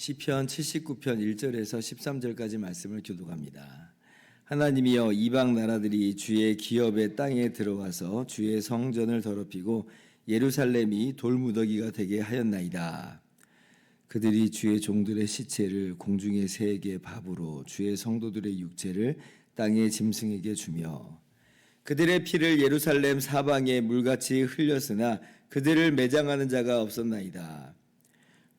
시편 79편 1절에서 13절까지 말씀을 교독합니다. 하나님이여 이방 나라들이 주의 기업의 땅에 들어와서 주의 성전을 더럽히고 예루살렘이 돌무더기가 되게 하였나이다. 그들이 주의 종들의 시체를 공중의 새에게 밥으로 주의 성도들의 육체를 땅의 짐승에게 주며 그들의 피를 예루살렘 사방에 물같이 흘렸으나 그들을 매장하는 자가 없었나이다.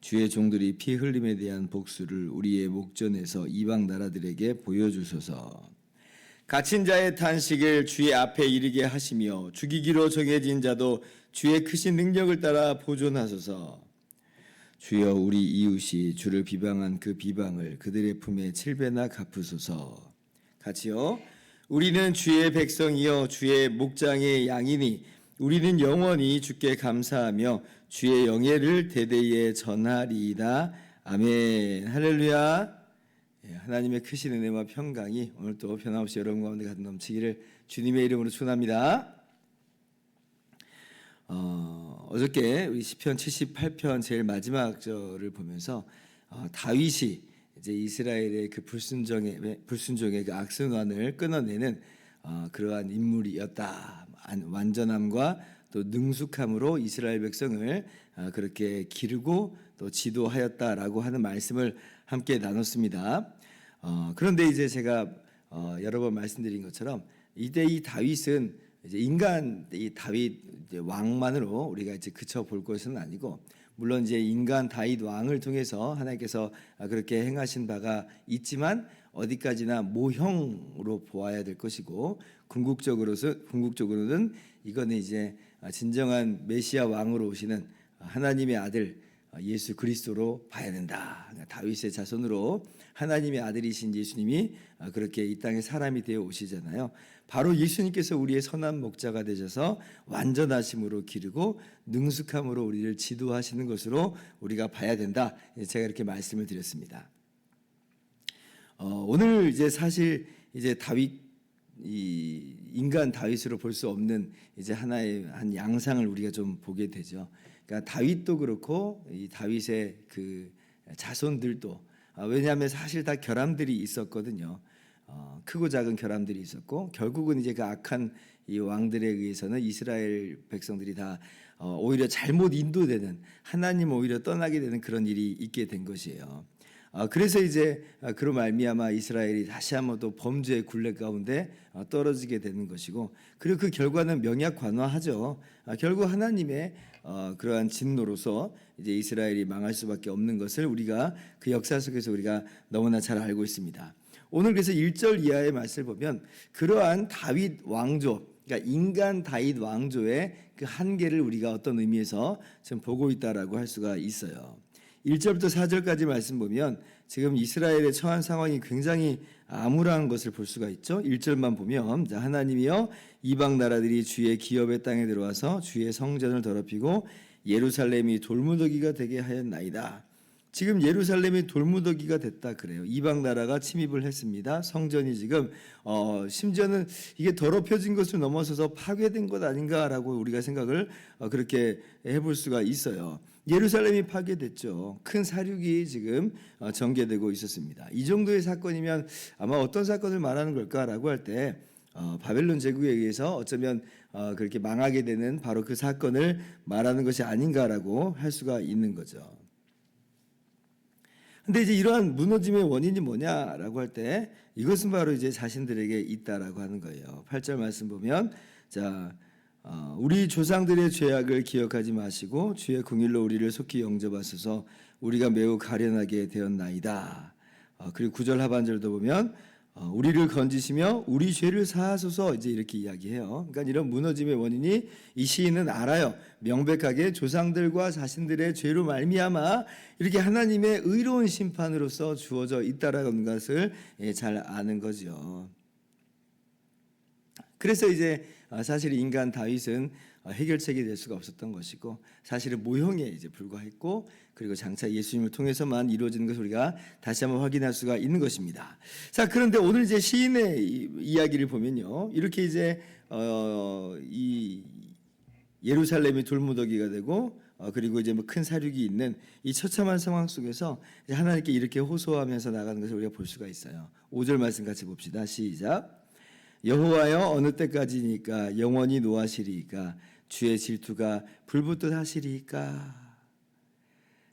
주의 종들이 피 흘림에 대한 복수를 우리의 목전에서 이방 나라들에게 보여주소서. 갇힌 자의 탄식을 주의 앞에 이르게 하시며 죽이기로 정해진 자도 주의 크신 능력을 따라 보존하소서. 주여 우리 이웃이 주를 비방한 그 비방을 그들의 품에 칠배나 갚으소서. 같이요. 우리는 주의 백성이여 주의 목장의 양이니 우리는 영원히 주께 감사하며 주의 영예를 대대에 전하리이다. 아멘. 할렐루야. 예, 하나님의 크신 은혜와 평강이 오늘 또 변함없이 여러분 가운데 가득 넘치기를 주님의 이름으로 축원합니다. 어, 어저께 우리 시편 78편 제일 마지막 절을 보면서 어, 다윗이 이제 이스라엘의 그 불순종의 불순종의 그 악순환을 끊어내는 어, 그러한 인물이었다. 안- 완전함과 또 능숙함으로 이스라엘 백성을 어, 그렇게 기르고 또 지도하였다라고 하는 말씀을 함께 나눴습니다. 어, 그런데 이제 제가 어, 여러 번 말씀드린 것처럼 이때 이 다윗은 이제 인간 이 다윗 이제 왕만으로 우리가 이제 그쳐 볼 것은 아니고 물론 이제 인간 다윗 왕을 통해서 하나님께서 아, 그렇게 행하신 바가 있지만 어디까지나 모형으로 보아야 될 것이고 궁극적으로서 궁극적으로는 이거는 이제 아, 진정한 메시아 왕으로 오시는 하나님의 아들 아, 예수 그리스도로 봐야 된다. 그러니까 다윗의 자손으로 하나님의 아들이신 예수님이 아, 그렇게 이 땅에 사람이 되어 오시잖아요. 바로 예수님께서 우리의 선한 목자가 되셔서 완전하심으로 기르고 능숙함으로 우리를 지도하시는 것으로 우리가 봐야 된다. 제가 이렇게 말씀을 드렸습니다. 어, 오늘 이제 사실 이제 다윗 이 인간 다윗으로 볼 수 없는 이제 하나의 한 양상을 우리가 좀 보게 되죠. 그러니까 다윗도 그렇고 이 다윗의 그 자손들도 아, 왜냐하면 사실 다 결함들이 있었거든요. 어, 크고 작은 결함들이 있었고 결국은 이제 그 악한 이 왕들에 의해서는 이스라엘 백성들이 다 어, 오히려 잘못 인도되는 하나님 오히려 떠나게 되는 그런 일이 있게 된 것이에요. 아, 그래서 이제 아, 그로 말미암아 이스라엘이 다시 한번 또 범죄의 굴레 가운데 어, 떨어지게 되는 것이고 그리고 그 결과는 명약 관화하죠. 아, 결국 하나님의 어, 그러한 진노로서 이제 이스라엘이 망할 수밖에 없는 것을 우리가 그 역사 속에서 우리가 너무나 잘 알고 있습니다. 오늘 그래서 1절 이하의 말씀을 보면 그러한 다윗 왕조 그러니까 인간 다윗 왕조의 그 한계를 우리가 어떤 의미에서 지금 보고 있다라고 할 수가 있어요. 1절부터 4절까지 말씀 보면 지금 이스라엘의 처한 상황이 굉장히 암울한 것을 볼 수가 있죠. 1절만 보면 자, 하나님이여 이방 나라들이 주의 기업의 땅에 들어와서 주의 성전을 더럽히고 예루살렘이 돌무더기가 되게 하였나이다. 지금 예루살렘이 돌무더기가 됐다 그래요. 이방 나라가 침입을 했습니다. 성전이 지금 어 심지어는 이게 더럽혀진 것을 넘어서서 파괴된 것 아닌가라고 우리가 생각을 어, 그렇게 해볼 수가 있어요. 예루살렘이 파괴됐죠. 큰 사륙이 지금 어, 전개되고 있었습니다. 이 정도의 사건이면 아마 어떤 사건을 말하는 걸까라고 할때 어, 바벨론 제국에 의해서 어쩌면 어, 그렇게 망하게 되는 바로 그 사건을 말하는 것이 아닌가라고 할 수가 있는 거죠. 근데 이제 이러한 무너짐의 원인이 뭐냐라고 할 때 이것은 바로 이제 자신들에게 있다라고 하는 거예요. 8절 말씀 보면 자 어, 우리 조상들의 죄악을 기억하지 마시고 주의 궁일로 우리를 속히 영접하소서 우리가 매우 가련하게 되었나이다. 어, 그리고 구절 하반절도 보면 어, 우리를 건지시며 우리 죄를 사하소서 이제 이렇게 이야기해요. 그러니까 이런 무너짐의 원인이 이 시인은 알아요. 명백하게 조상들과 자신들의 죄로 말미암아 이렇게 하나님의 의로운 심판으로서 주어져 있다라는 것을 예, 잘 아는 거죠. 그래서 이제 어, 사실 인간 다윗은 어, 해결책이 될 수가 없었던 것이고 사실은 모형에 이제 불과했고 그리고 장차 예수님을 통해서만 이루어지는 것을 우리가 다시 한번 확인할 수가 있는 것입니다. 자 그런데 오늘 이제 시인의 이- 이야기를 보면요 이렇게 이제 어, 이 예루살렘이 돌무더기가 되고 어, 그리고 이제 뭐 큰 사륙이 있는 이 처참한 상황 속에서 하나님께 이렇게 호소하면서 나가는 것을 우리가 볼 수가 있어요. 5절 말씀 같이 봅시다. 시작. 여호와여 어느 때까지니까 영원히 노하시리이까 주의 질투가 불붙듯 하시리이까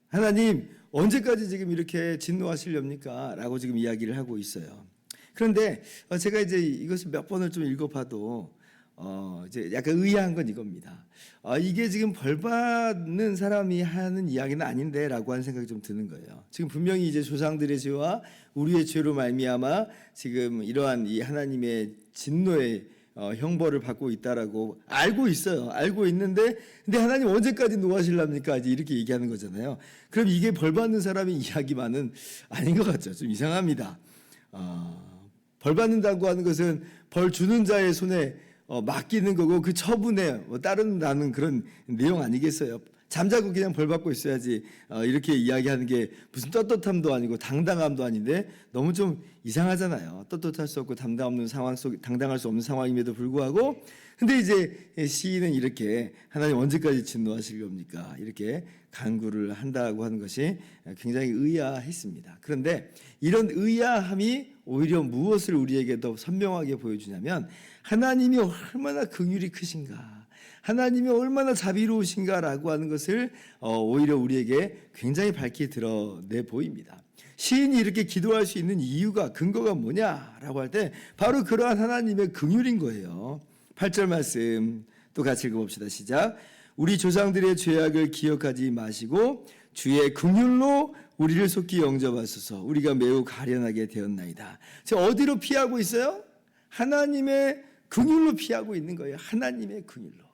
하나님 언제까지 지금 이렇게 진노하시렵니까? 라고 지금 이야기를 하고 있어요. 그런데 어, 제가 이제 이것을 몇 번을 좀 읽어봐도 어 이제 약간 의아한 건 이겁니다. 아 이게 지금 벌 받는 사람이 하는 이야기는 아닌데 라고 하는 생각이 좀 드는 거예요. 지금 분명히 이제 조상들의 죄와 우리의 죄로 말미암아 지금 이러한 이 하나님의 진노의 어, 형벌을 받고 있다라고 알고 있어요. 알고 있는데 근데 하나님 언제까지 노하실랍니까? 이렇게 얘기하는 거잖아요. 그럼 이게 벌 받는 사람의 이야기만은 아닌 것 같죠. 좀 이상합니다. 어, 벌 받는다고 하는 것은 벌 주는 자의 손에 어, 맡기는 거고 그 처분에 뭐 따른다는 그런 내용 아니겠어요? 잠자고 그냥 벌 받고 있어야지 어, 이렇게 이야기하는 게 무슨 떳떳함도 아니고 당당함도 아닌데 너무 좀 이상하잖아요. 떳떳할 수 없고 당당 없는 상황 속 당당할 수 없는 상황임에도 불구하고 근데 이제 시인은 이렇게 하나님 언제까지 진노하실 겁니까? 이렇게 간구를 한다고 하는 것이 굉장히 의아했습니다. 그런데 이런 의아함이 오히려 무엇을 우리에게 더 선명하게 보여주냐면 하나님이 얼마나 긍휼이 크신가. 하나님이 얼마나 자비로우신가라고 하는 것을 어, 오히려 우리에게 굉장히 밝히 드러내 보입니다. 시인이 이렇게 기도할 수 있는 이유가 근거가 뭐냐라고 할 때 바로 그러한 하나님의 긍휼인 거예요. 8절 말씀 또 같이 읽어봅시다. 시작. 우리 조상들의 죄악을 기억하지 마시고 주의 긍휼로 우리를 속히 영접하소서. 우리가 매우 가련하게 되었나이다. 지금 어디로 피하고 있어요? 하나님의 긍휼로 피하고 있는 거예요. 하나님의 긍휼로.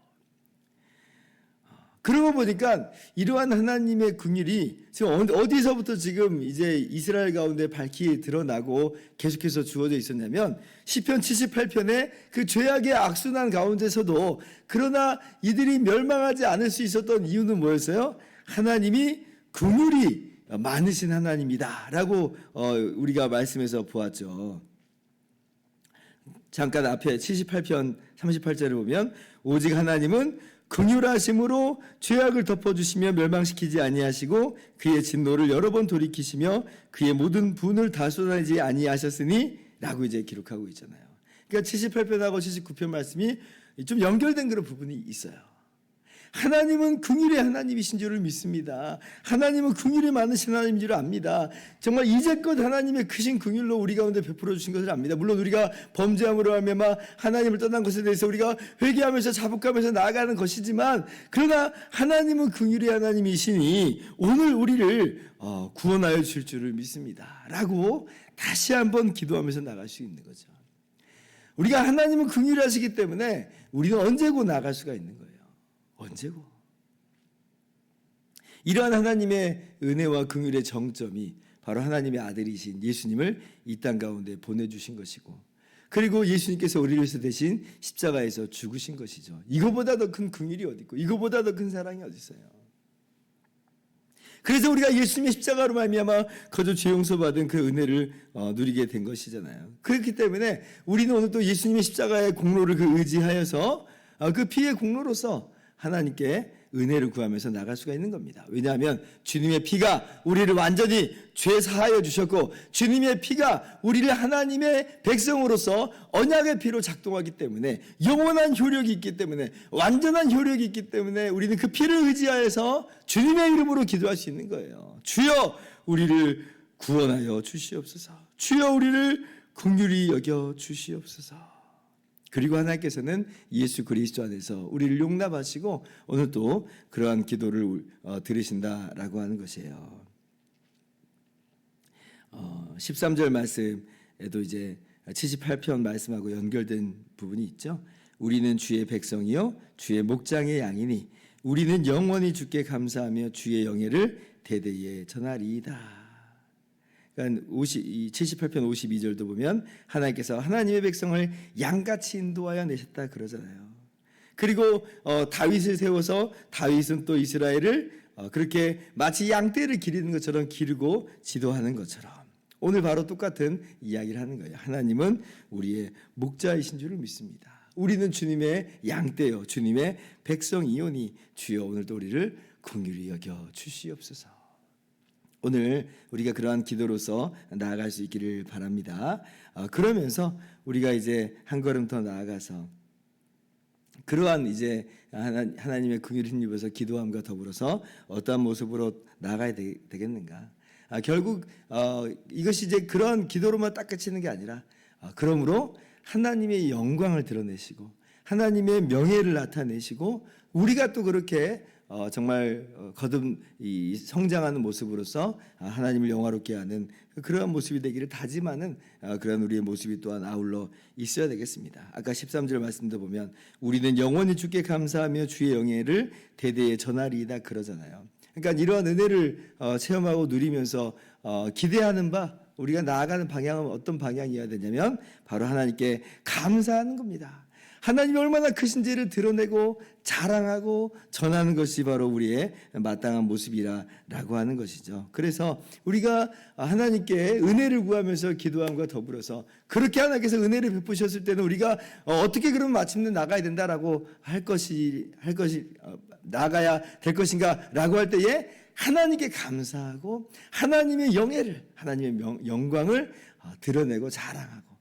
그러고 보니까 이러한 하나님의 긍휼이 지금 어디서부터 지금 이제 이스라엘 가운데 밝히 드러나고 계속해서 주어져 있었냐면 시편 78편에 그 죄악의 악순환 가운데서도 그러나 이들이 멸망하지 않을 수 있었던 이유는 뭐였어요? 하나님이 긍휼이 많으신 하나님이다라고 어, 우리가 말씀에서 보았죠. 잠깐 앞에 78편 38절을 보면 오직 하나님은 긍휼하심으로 죄악을 덮어주시며 멸망시키지 아니하시고 그의 진노를 여러 번 돌이키시며 그의 모든 분을 다 쏟아내지 아니하셨으니 라고 이제 기록하고 있잖아요. 그러니까 78편하고 79편 말씀이 좀 연결된 그런 부분이 있어요. 하나님은 긍휼의 하나님이신 줄을 믿습니다. 하나님은 긍휼이 많으신 하나님인 줄 압니다. 정말 이제껏 하나님의 크신 긍휼로 우리 가운데 베풀어 주신 것을 압니다. 물론 우리가 범죄함으로 하면 하나님을 떠난 것에 대해서 우리가 회개하면서 자복하면서 나아가는 것이지만 그러나 하나님은 긍휼의 하나님이시니 오늘 우리를 어, 구원하여 주실 줄을 믿습니다.라고 다시 한번 기도하면서 나갈 수 있는 거죠. 우리가 하나님은 긍휼하시기 때문에 우리는 언제고 나갈 수가 있는 거예요. 언제고? 이러한 하나님의 은혜와 긍휼의 정점이 바로 하나님의 아들이신 예수님을 이 땅 가운데 보내주신 것이고 그리고 예수님께서 우리를 위해서 대신 십자가에서 죽으신 것이죠. 이거보다 더 큰 긍휼이 어디 있고 이거보다 더 큰 사랑이 어디 있어요? 그래서 우리가 예수님의 십자가로 말미암아 거저 죄 용서 받은 그 은혜를 어, 누리게 된 것이잖아요. 그렇기 때문에 우리는 오늘 또 예수님의 십자가의 공로를 그 의지하여서 어, 그 피의 공로로서 하나님께 은혜를 구하면서 나갈 수가 있는 겁니다. 왜냐하면 주님의 피가 우리를 완전히 죄 사하여 주셨고 주님의 피가 우리를 하나님의 백성으로서 언약의 피로 작동하기 때문에 영원한 효력이 있기 때문에 완전한 효력이 있기 때문에 우리는 그 피를 의지하여서 주님의 이름으로 기도할 수 있는 거예요. 주여 우리를 구원하여 주시옵소서. 주여 우리를 긍휼히 여겨 주시옵소서. 그리고 하나님께서는 예수 그리스도 안에서 우리를 용납하시고 오늘 또 그러한 기도를 어, 들으신다라고 하는 것이에요. 어, 13절 말씀에도 이제 78편 말씀하고 연결된 부분이 있죠. 우리는 주의 백성이요 주의 목장의 양이니 우리는 영원히 주께 감사하며 주의 영예를 대대에 전하리이다. 그러니까 50, 이 78편 52절도 보면 하나님께서 하나님의 백성을 양같이 인도하여 내셨다 그러잖아요. 그리고 어, 다윗을 세워서 다윗은 또 이스라엘을 어, 그렇게 마치 양떼를 기르는 것처럼 기르고 지도하는 것처럼 오늘 바로 똑같은 이야기를 하는 거예요. 하나님은 우리의 목자이신 줄을 믿습니다. 우리는 주님의 양떼요, 주님의 백성이오니 주여 오늘도 우리를 긍휼히 여겨 주시옵소서. 오늘 우리가 그러한 기도로서 나아갈 수 있기를 바랍니다. 어, 그러면서 우리가 이제 한 걸음 더 나아가서 그러한 이제 하나, 하나님의 긍휼을 힘입어서 기도함과 더불어서 어떠한 모습으로 나가야 되, 겠는가 아, 결국 어, 이것이 이제 그런 기도로만 딱 그치는 게 아니라 아, 그러므로 하나님의 영광을 드러내시고 하나님의 명예를 나타내시고 우리가 또 그렇게 어, 정말 어, 거듭 이 성장하는 모습으로서 아, 하나님을 영화롭게 하는 그러한 모습이 되기를 다짐하는 어, 그런 우리의 모습이 또한 아울러 있어야 되겠습니다. 아까 13절 말씀도 보면 우리는 영원히 주께 감사하며 주의 영예를 대대에 전하리이다 그러잖아요. 그러니까 이러한 은혜를 어, 체험하고 누리면서 어, 기대하는 바 우리가 나아가는 방향은 어떤 방향이어야 되냐면 바로 하나님께 감사하는 겁니다. 하나님이 얼마나 크신지를 드러내고 자랑하고 전하는 것이 바로 우리의 마땅한 모습이라라고 하는 것이죠. 그래서 우리가 하나님께 은혜를 구하면서 기도함과 더불어서 그렇게 하나님께서 은혜를 베푸셨을 때는 우리가 어떻게 그러면 마침내 나가야 된다라고 할 것이 할 것이 어, 나가야 될 것인가라고 할 때에 하나님께 감사하고 하나님의 영예를 하나님의 명, 영광을 어, 드러내고 자랑하고 어,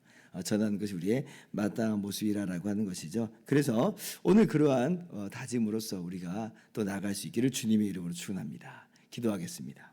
전하는 것이 우리의 마땅한 모습이라라고 하는 것이죠. 그래서 오늘 그러한 어, 다짐으로써 우리가 또 나갈 수 있기를 주님의 이름으로 축원합니다. 기도하겠습니다.